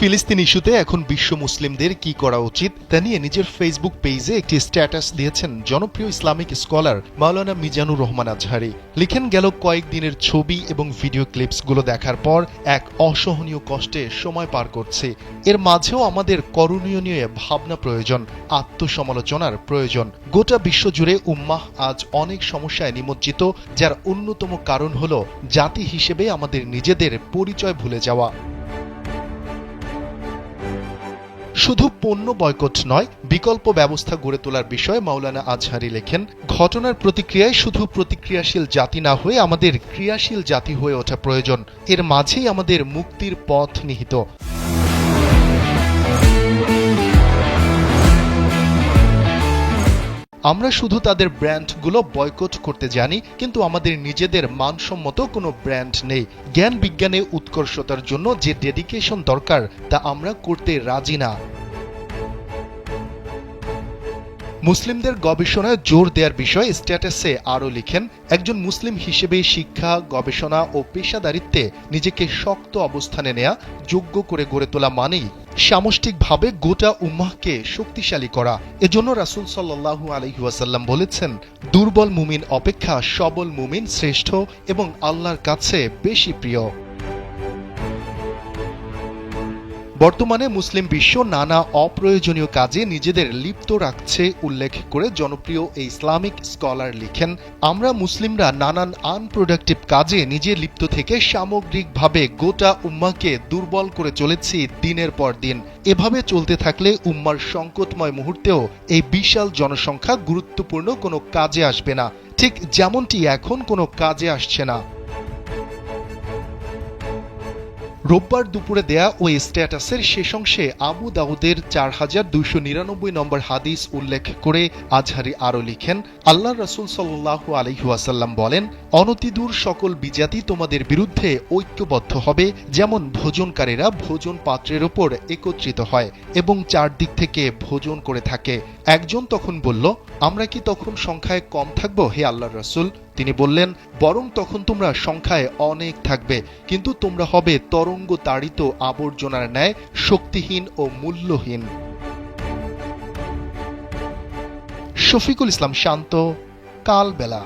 ফিলিস্তিন ইস্যুতে এখন বিশ্ব মুসলিমদের কি করা উচিত তা নিয়ে নিজের ফেসবুক পেজে একটি স্ট্যাটাস দিয়েছেন জনপ্রিয় ইসলামিক স্কলার মাওলানা মিজানুর রহমান আজহারি। লিখেন, গেল কয়েকদিনের ছবি এবং ভিডিও ক্লিপসগুলো দেখার পর এক অসহনীয় কষ্টে সময় পার করছে। এর মাঝেও আমাদের করণীয় নিয়ে ভাবনা প্রয়োজন, আত্মসমালোচনার প্রয়োজন। গোটা বিশ্বজুড়ে উম্মাহ আজ অনেক সমস্যায় নিমজ্জিত, যার অন্যতম কারণ হল জাতি হিসেবে আমাদের নিজেদের পরিচয় ভুলে যাওয়া। শুধু পণ্য বয়কট নয়, বিকল্প ব্যবস্থা গড়ে তোলার বিষয়ে মাওলানা আজহারি লেখেন, ঘটনার প্রতিক্রিয়ায় শুধু প্রতিক্রিয়াশীল জাতি না হয়ে আমাদের ক্রিয়াশীল জাতি হয়ে ওঠা প্রয়োজন। এর মাঝেই আমাদের মুক্তির পথ নিহিত। আমরা শুধু তাদের ব্র্যান্ডগুলো বয়কট করতে জানি, কিন্তু আমাদের নিজেদের মানসম্মত কোনো ব্র্যান্ড নেই। জ্ঞান বিজ্ঞানে উৎকর্ষতার জন্য যে ডেডিকেশন দরকার, তা আমরা করতে রাজি না। মুসলিমদের গবেষণায় জোর দেওয়ার বিষয়ে স্ট্যাটাসে আরও লিখেন, একজন মুসলিম হিসেবে শিক্ষা, গবেষণা ও পেশাদারিত্বে নিজেকে শক্ত অবস্থানে নেয়া, যোগ্য করে গড়ে তোলা মানেই সামষ্টিকভাবে গোটা উম্মাহকে শক্তিশালী করা। এজন্য রাসুল সাল্লাহু আলহিউসাল্লাম বলেছেন, দুর্বল মুমিন অপেক্ষা সবল মুমিন শ্রেষ্ঠ এবং আল্লাহর কাছে বেশি প্রিয়। বর্তমানে মুসলিম বিশ্ব নানা অপ্রয়োজনীয় কাজে নিজেদের লিপ্ত রাখছে, উল্লেখ করে জনপ্রিয় এই ইসলামিক স্কলার লিখেন, আমরা মুসলিমরা নানান আনপ্রোডাক্টিভ কাজে নিজে লিপ্ত থেকে সামগ্রিকভাবে গোটা উম্মাকে দুর্বল করে চলেছি দিনের পর দিন। এভাবে চলতে থাকলে উম্মার সংকটময় মুহূর্তেও এই বিশাল জনসংখ্যা গুরুত্বপূর্ণ কোনো কাজে আসবে না। ঠিক যেমনটি এখন কোনো কাজে আসছে না। রোববার দুপুরে দেয়া ওই স্ট্যাটাসের শেষ অংশে আবু দাউদের চার হাজার দুইশো নিরানব্বই নম্বর হাদিস উল্লেখ করে আজহারি আরও লিখেন আল্লাহ রসুল সাল্লাহ আলহিহাসাল্লাম বলেন, অনতিদূর সকল বিজাতি তোমাদের বিরুদ্ধে ঐক্যবদ্ধ হবে, যেমন ভোজনকারীরা ভোজন পাত্রের ওপর একত্রিত হয় এবং চারদিক থেকে ভোজন করে থাকে। একজন তখন বলল আমরা কি তখন সংখ্যায় কম থাকব? হে আল্লাহ রসুল, তিনি বললেন, বরং তখন তোমরা সংখ্যায় অনেক থাকবে, কিন্তু তোমরা হবে তরঙ্গ তাড়িত আবর্জনার ন্যায়, শক্তিহীন ও মূল্যহীন। শফিকুল ইসলাম শান্ত, কালবেলা।